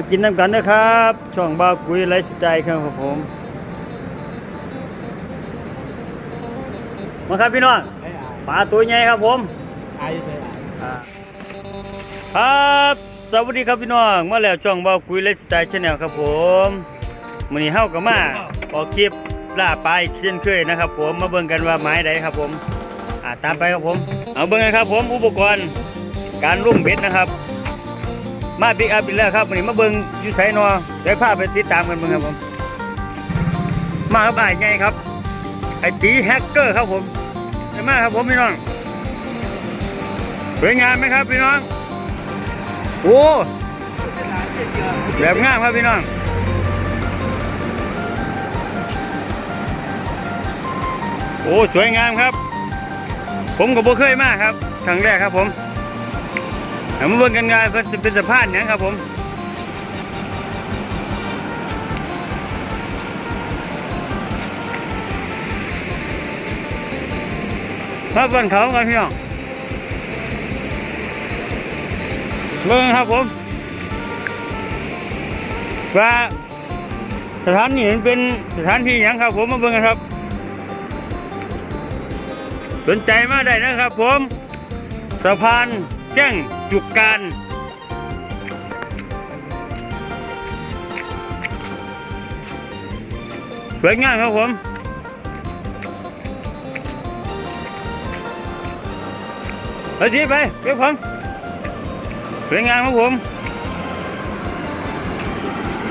มากินน้ำกันนะครับ ช่องบาวกุยไลฟ์สไตล์ครับผม มาครับพี่น้องมายปลาตัวใหญ่ครับผมครับสวัสดีครับพี่น้องมาแล้วช่องบาวกุยไลฟ์สไตล์ชาแนลครับผมมื้อนี้เฮาก็มาออกคลิปล่าปลาอีกเช่นเคยนะครับผมมาเบิ่งกันว่าไม้ใดครับผมอ่าตามไปครับผม เอาเบิ่งกันครับผมอุปกรณ์การลุ่มเบ็ดนะครับ มาปิกอัพอีกแล้วครับวันนี้มาเบิ่งยูไสนอเดี๋ยวพาไปติดตามกันเบิ่งครับผม มาครับอ้ายไงครับ ไอ้ตีแฮกเกอร์ครับผมไปมาครับผมพี่น้องสวยงามไหมครับพี่น้องโอ้แบบงามครับพี่น้องโอ้สวยงามครับ ผมก็บ่เคยมาครับครั้งแรกครับผม เอามาเบิ่งกันงานเพิ่นจะเป็นสะพานหยังครับผมมาเบิ่งเขากันพี่น้องเบิ่งครับผมว่าสถานนี้เป็นสถานที่หยังครับผมมาเบิ่งกันครับ สนใจมาได้นะครับผม สะพานแจ้ง จุกการสวยงามครับผมเอาทีไปเก็บผมสวยงามครับผม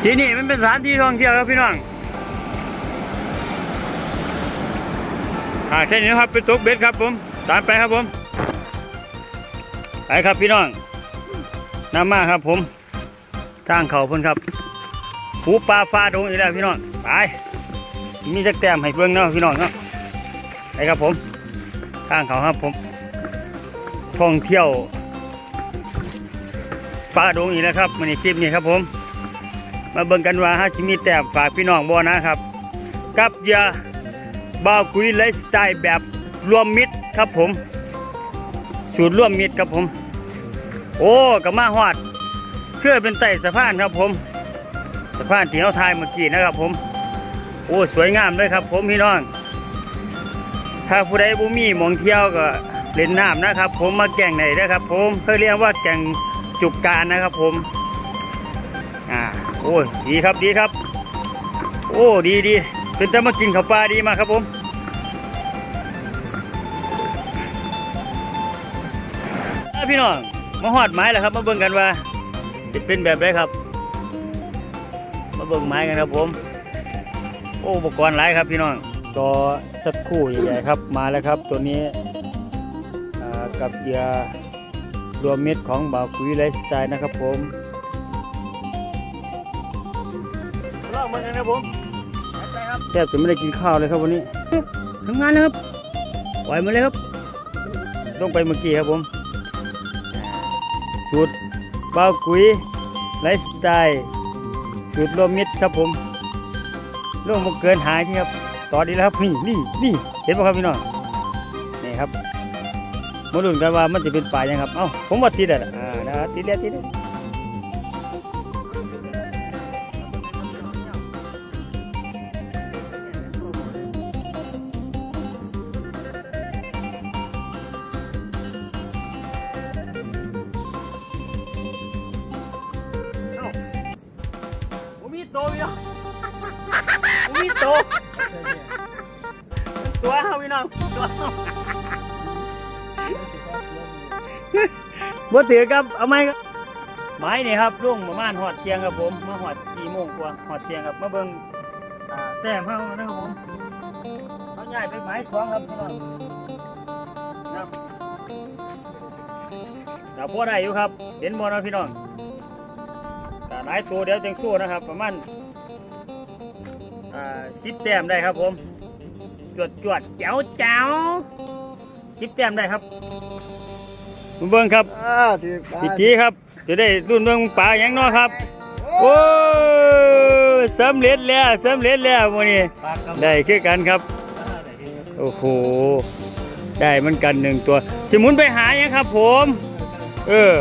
ที่นี่มันเป็นสถานที่ท่องเที่ยวครับพี่น้องอ่าเช่นนี้ครับเป็นตกเบ็ดครับผม ตามไปครับผม ไปครับพี่น้องน้ำมาครับผมทางเขาเพิ่นครับหูปลาฟาดงอีกแล้วพี่น้องไปมีจักแต้มให้เบิ่งเนาะพี่น้องเนาะไปครับผมทางเขาครับผม ท่องเที่ยวปลาดงอีกแล้วครับมันในคลิปนี้ครับผม มาเบิ่งกันว่าฮะชิมีแต้มฝากพี่น้องบ่นะครับ กับเยาบาวกุยไลฟ์สไตล์แบบรวมมิตรครับผม สูตรร่วมมิตรครับผม โอ้กับมาฮอดเพื่อเป็นไต่สะพานครับผมสะพานที่เราทายเมื่อกี้นะครับ ผม โอ้สวยงามเลยครับ ผมพี่น้อง ถ้าผู้ใดบุมีมองเที่ยวก็เล่นน้ำนะครับ ผมมาแก่งไหนนะครับ ผมเขาเรียกว่าแก่งจุกการนะครับ ผม อ่าโอ้ดีครับดีครับ โอ้ดีดีเป็นแต่มากินข้าวปลาดีมาครับผม พี่น้อง มาหอดไม้แล้วครับ มาเบิ่งกันว่าจะเป็นแบบไรครับ มาเบิ่งไม้กันครับผม โอ้อุปกรณ์หลายครับพี่น้องก็สักครู่ใหญ่ๆครับ มาแล้วครับตัวนี้อ่ากับเหยื่อรวมเม็ดของบ่าวคุยไลฟ์สไตล์นะครับผมลองมากันนะผมแทบจะไม่ได้กินข้าวเลยครับวันนี้ทำงานนะครับปล่อยมาเลยครับ ลงไปเมื่อกี้ครับผม สูตรเบากุ้ยไลฟ์สไตล์สูตรรวมมิตรครับผมลงมเกินหายที่ครับต่อดีแล้วครับนี่นี่นี่เห็นไหมครับพี่น้องนี่ครับมาลุ้นกันว่ามันจะเป็นป่ายังครับเอ้าผมว่าติดอะอ่านะติดแล้วติดแล้ว ผมมีโตตัวเฮาพี่น้องตัวเฮาบ่ถือครับเอาไหมครับไม้นี่ครับลุงประมาณหอดเที่ยงครับผมมาหอดสี่โมงกว่าหอดเที่ยงครับมาเบิ่งอ่าแต้มเฮานะครับผมเขาย้ายไปไม้สองครับพี่น้องครับแต่พอได้อยู่ครับ เห็นบ่เนาะพี่น้องแต่หลายตัวเดี๋ยวจังสู้นะครับ ประมาณ อ่าสิบแต้มได้ครับผมจวดจวดเจ๋วเจ๋วสิบแต้มได้ครับมาเบิ้งครับอ่าที่อีกทีครับ จะได้รุ่นเบิ้งปลาอย่างเน้อครับโอ้ยสำเร็จแล้วสำเร็จแล้ววันนี้ปากกำได้คือกันครับ โอ้โหได้เหมันกันหนึ่งตัว สมุนไปหายังครับผม เออ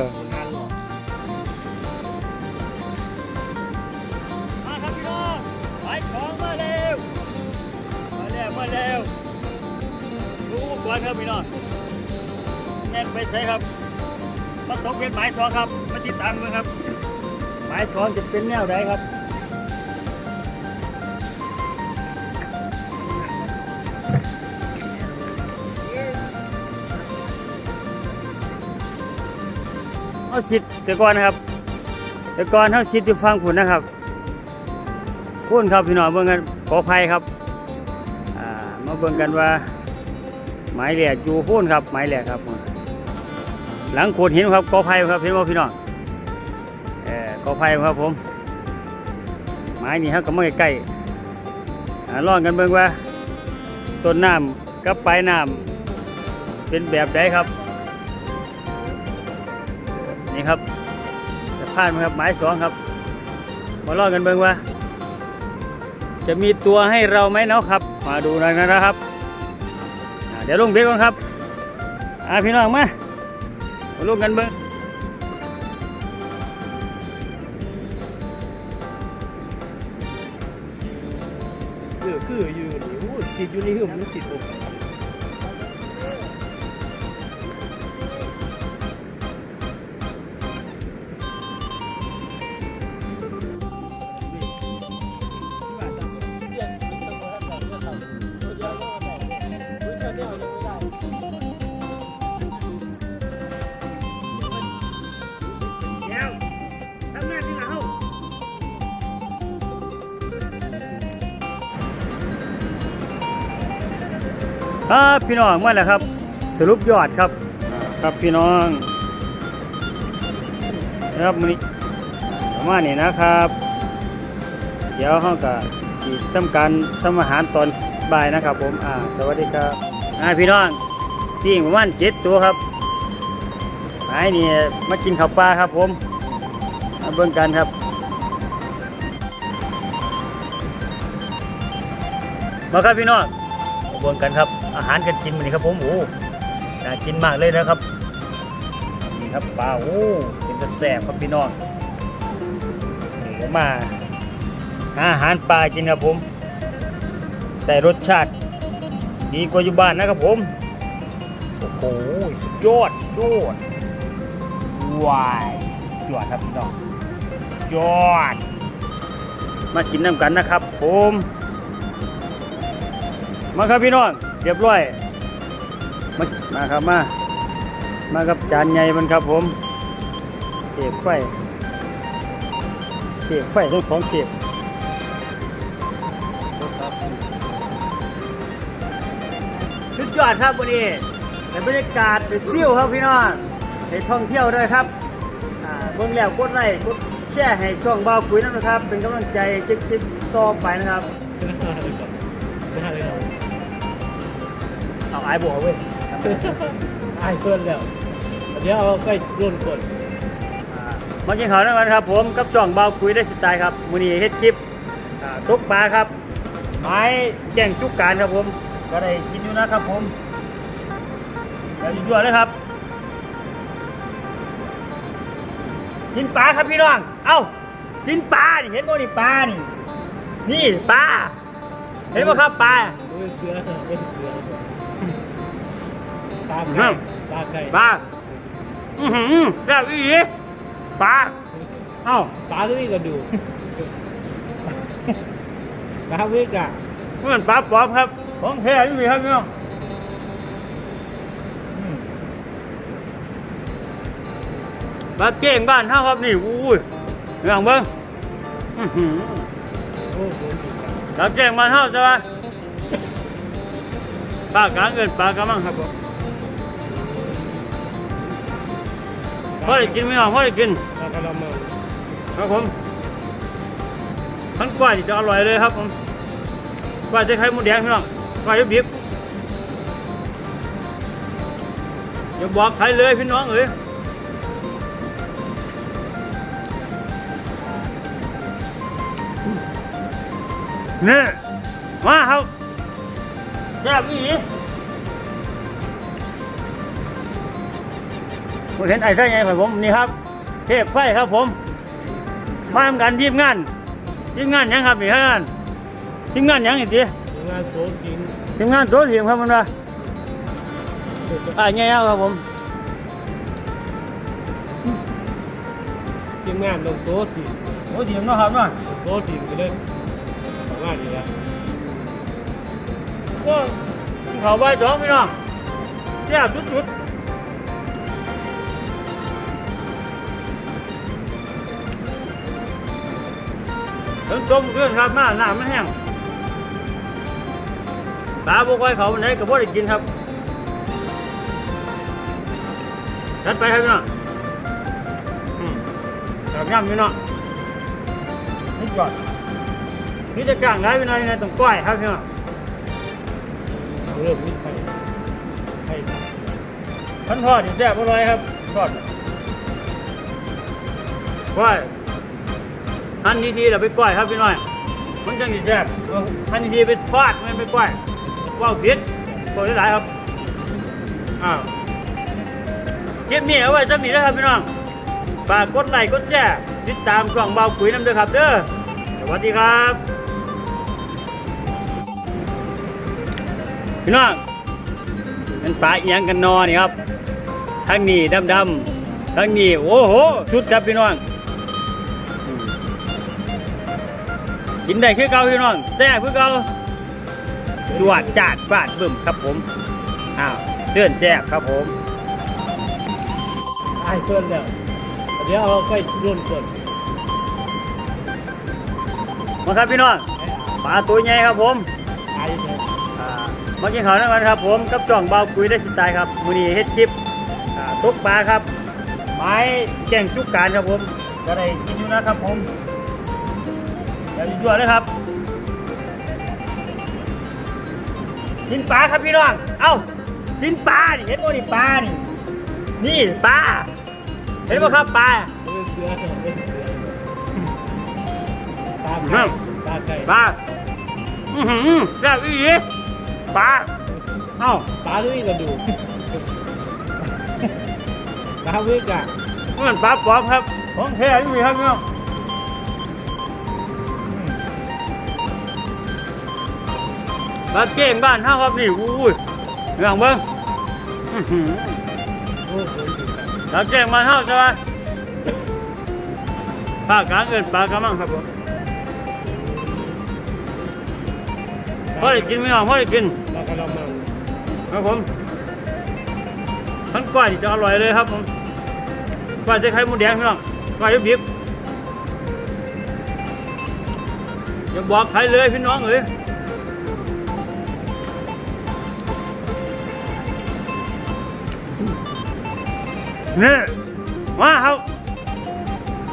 อนครับพี่น้องแม่นไปใช้ครับมาตกเป็นหมายสองครับมาติดตามกันครับ หมายสองจะเป็นแนวใดครับเอาสิทธิ์แต่ก่อนนะครับ แต่ก่อนเท่าสิทธิ์ที่ฟังผุนนะครับพูนครับพี่น้องเบิ่งกันขอภัยครับอ่ามาเบิ่งกันว่า หมายแหลกอยู่พูนครับหมายแหลกครับ หลังโขดหินครับขออภัยครับเห็นว่าพี่น้องเออขออภัยครับผมหมายนี่ครับก็มาใกล้ๆอ่าลองกันเบิ่งว่าต้นน้ำกับปลายน้ำเป็นแบบใดครับ นี่ครับจะพาดไหมครับหมายสองครับ มาลองกันเบิ่งว่าจะมีตัวให้เราไหมเนาะครับ มาดูหน่อยนะครับ เดี๋ยวลงเบรกก่อนครับอ่าพี่น้องมามาลงกันเบิ้งคือออยู่นี่อู้สิอยู่นี่คือมันสิผม ครับพี่น้องมาแล้วครับ สรุปยอดครับ ครับพี่น้องนะครับมื้อนี้ประมาณนี้นะครับ เดี๋ยวห้องกับที่ทำการทำอาหารตอนบ่ายนะครับ ผมอ่าสวัสดีครับอ่าพี่น้องปิ้งประมาณเจ็ดตัวครับไอ้นี่มากินข้าวปลาครับ ผมมาเบิ่งกันครับมาครับพี่น้องมาเบิ่งกันครับ อาหารกันกินนี้ครับผมโอ้น่ากินมากเลยนะครับนี่ครับปลาโอ้เป็นตะแสบครับพี่น้องนี่มาอาหารปลากินครับผม แต่รสชาติดีกว่าอยู่บ้านนะครับผมโอ้โหสุดยอดยอดวายยอดครับพี่น้องยอดมากินน้ำกันนะครับผม มาครับพี่น้อง เรียบร้อย มามาครับมา มากับจานใหญ่มันครับผมเก็บไฟเก็บไฟต้องของเก็บสุดยอดครับวันนี้ในบรรยากาศเที่ยวครับพี่น้องในท่องเที่ยวด้วยครับเบิ่งแล้วกดไลค์กดแชร์ให้ช่องเบาคุยนะครับ เป็นกำลังใจคลิปๆต่อไปนะครับ อาไอ้บัวเว้ยอายเกินแล้วเดี๋ยวเอาใกล้รุ่นกดอ่ามากินข้าวด้วยกันครับ ผมกับช่องเบาคุยได้สไตล์ครับมื้อนี้เฮ็ดคลิปอ่าตกปลาครับ ไม้แกงจุกการครับผม ก็ได้กินอยู่นะครับผมเดี๋ยวยั่วๆเลยครับ กินปลาครับพี่น้อง เอ้า กินปลานี่เห็นบ่นี่ปลานี่ นี่ปลา เห็นบ่ครับปลาเป็นเสือเป็นเสือตาครั ไก่บตาไก่ปลาอือหือแซ่บอีหลีปลาเอ้าตาที่นี่ก็ดูตาวิกอะเหมือนปลาปลอมครับของแท้อีหลีครับพี่น้องอืมปลาเก่งบ้านเฮาครับนี่อุ้ยเรื่องเบิ่งอื้อหือโอ้โหปลาเก่งบ้านเฮาจ้ะวะปลากลางเกินปลากระมังครับผม พอได้กินไหมครับพอได้กินตากระลำมังครับผมทั้งกล้วยนี่จะอร่อยเลยครับผมกล้วยจะไข่มดแดงพี่น้องกล้วยจะบีบอย่าบอกใครเลยพี่น้องเอ้ยนี่มาครับแซ่บอี หลีผมเห็นไอ้ไส้ไงผมนี่ครับ เทพไฟครับผม มาทำกันทีมงานทีมงานหยังครับนี่ครับทีมงานหยังอีกทีงานโซนกินทีมงานโซเทียมครับมันว่าอ่าไงเอาครับผมทีมงานลงโต๊ะทีมโอ้ดีมากครับเนาะโต๊ะทีมก็เลยทำงานอยู่แล้วก็เขาใบสองพี่น้องแซ่บสุดๆ ถึงต้มเครื่องครับมาหน้ามันแห้งปลาบุกไว้เขาไหนก็พอได้กินครับจัดไปครับพี่น้องอืมจับย่ำพี่น้องนี่จอดนี่จะกลางได้พี่น้องยังไงต้องก้อยครับพี่น้องเริ่มมีไข่ไข่ท่านทอดอยู่แซ่บอร่อยครับทอดก้อย หั่นดีๆเราไปก้อยครับพี่น้อยมันจังสิแซ่บเอาหั่นดีๆไปทอดมันไปก้อยว้าวผิดก้อยหลายๆครับอ้าวคลิปนี้เอาไว้จำนี้นะครับพี่น้องฝากกดไลค์กดแชร์ติดตามช่องเบาปุ๋ยน้ำเด้อครับเด้อสวัสดีครับ พี่น้องเป็นปลาเอียงกันนอนนี่ครับทั้งนี้ดำดำๆทั้งนี้โอ้โหชุดครับพี่น้อง กินได้คือเก่าพี่น้องแซ่บคือเก่าจวดจาดฟาดบึ้มครับผมอ้าวเชิญแซ่บครับผมไอ้เพื่อนแล้วเดี๋ยวเอาใกล้ร่วนก่อนมาครับพี่น้องปลาตัวใหญ่ครับผมไอ้เนี่ยอ่ามากินข้าวด้วยกันครับผมกับจ่องเบาคุยได้สไตล์ครับมือนี้เฮ็ดคลิปอ่าตกปลาครับ ไม้แกงจุกการครับผมก็ได้กินอยู่นะครับผม อย่ายั่วเลยครับกินปลาครับพี่น้อง เอ้ากินปลานี่เห็นบ่นี่ปลานี่นี่ปลา เห็นบ่ครับปลาเรื่องเสือเรื่องเสือตาครัไก่บตาไก่ปลาอือหือแซ่บอีหลีปลา เอ้าตาด้วยกระดูกตาด้วยกะมันปลาปลอมครับ ของแท้อยู่นี่ครับพี่น้อง ปลาเก่งบ้านเฮาครับนี่อุ้ยเรื่องเบิ่งอื้อหือโอ้โหอยู่กันปลาเก่งบ้านเฮาใช่ไหมภาคกลางเอิ้นปลากระมังครับผมพอได้กินพี่น้องพอได้กินตากระมังครับผมทั้งก้อยนี่จะอร่อยเลยครับผมก้อยจะไข่หมูแดงพี่น้องก้อยดิบๆอย่าบอกใครเลยพี่น้องเอ้ย นี่มาครับ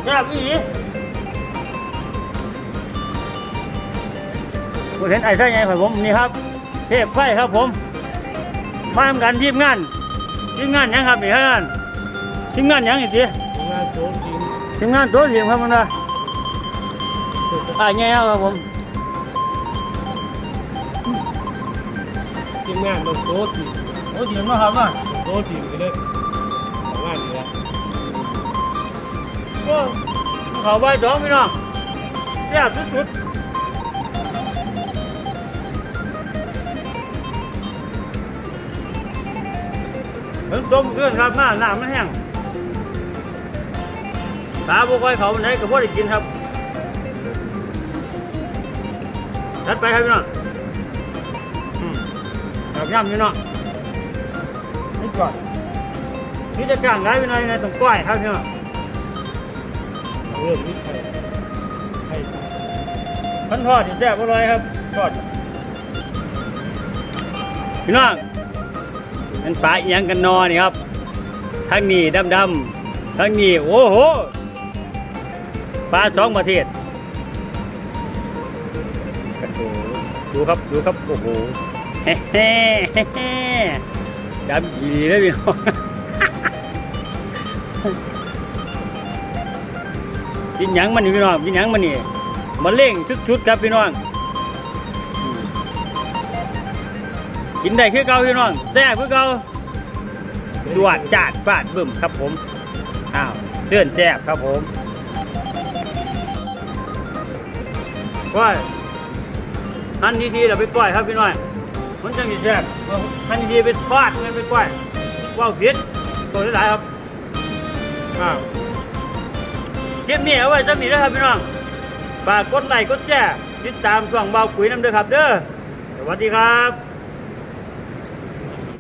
แซ่บอีหลีผมเห็นไอ้ไส้ไงครับผมนี่ครับ เทพไฟครับผม มาทำกันทีมงานทีมงานหยังครับนี่ฮะทีมงานหยังอีกทีงานโจมจริงทีมงานตัวทีมครับมันนะอ่าแง่ครับผมทีมงานลงโต๊ะทีมโอ้ทีมนะครับว่าโต๊ะทีมก็เลย ก็เขาใบสองพี่น้องแซ่บสุดๆถึงต้มเครื่องครับหน้าหน้ามันแห้งตาบุกไว้เขาวันไหนก็พอได้กินครับจัดไปครับพี่น้องอืมแบบย่ำพี่น้องนี่ก่อนนี่จะกลางได้พี่น้องยังไงต้องก้อยครับพี่น้อง เริ่มมีไข่ไข่พันทอดอยู่แซ่บอร่อยครับทอดพี่น้องเป็นปลาเอียงกันนอนี่ครับทั้งนี้ดำดำๆทั้งนี้โอ้โหปลาสองประเทศดูครับดูครับโอ้โหเฮ้เฮ้เฮ้เฮ้ดำดีเลยพี่น้อง กินหยังมันนี่พี่น้องกินหยังมันนี่มาเล่งชุดครับพี่น้องกินได้คือเก่าพี่น้องแซ่บคือเก่าดวดจาดฟาดบึ้มครับผมอ้าวเชิญแซ่บครับผมก้อยหั่นดีๆเราไปก้อยครับพี่น้อยมันจังสิแซ่บหั่นดีๆไปทอดมันไปก้อยว่าวผิดตัวหลายครับอ่าว คลิปนี้เอาไว้จะมีนะครับพี่น้องฝากกดไลค์กดแชร์ติดตามช่องเบาคุยน้ำเด้อครับเด้อสวัสดีครับ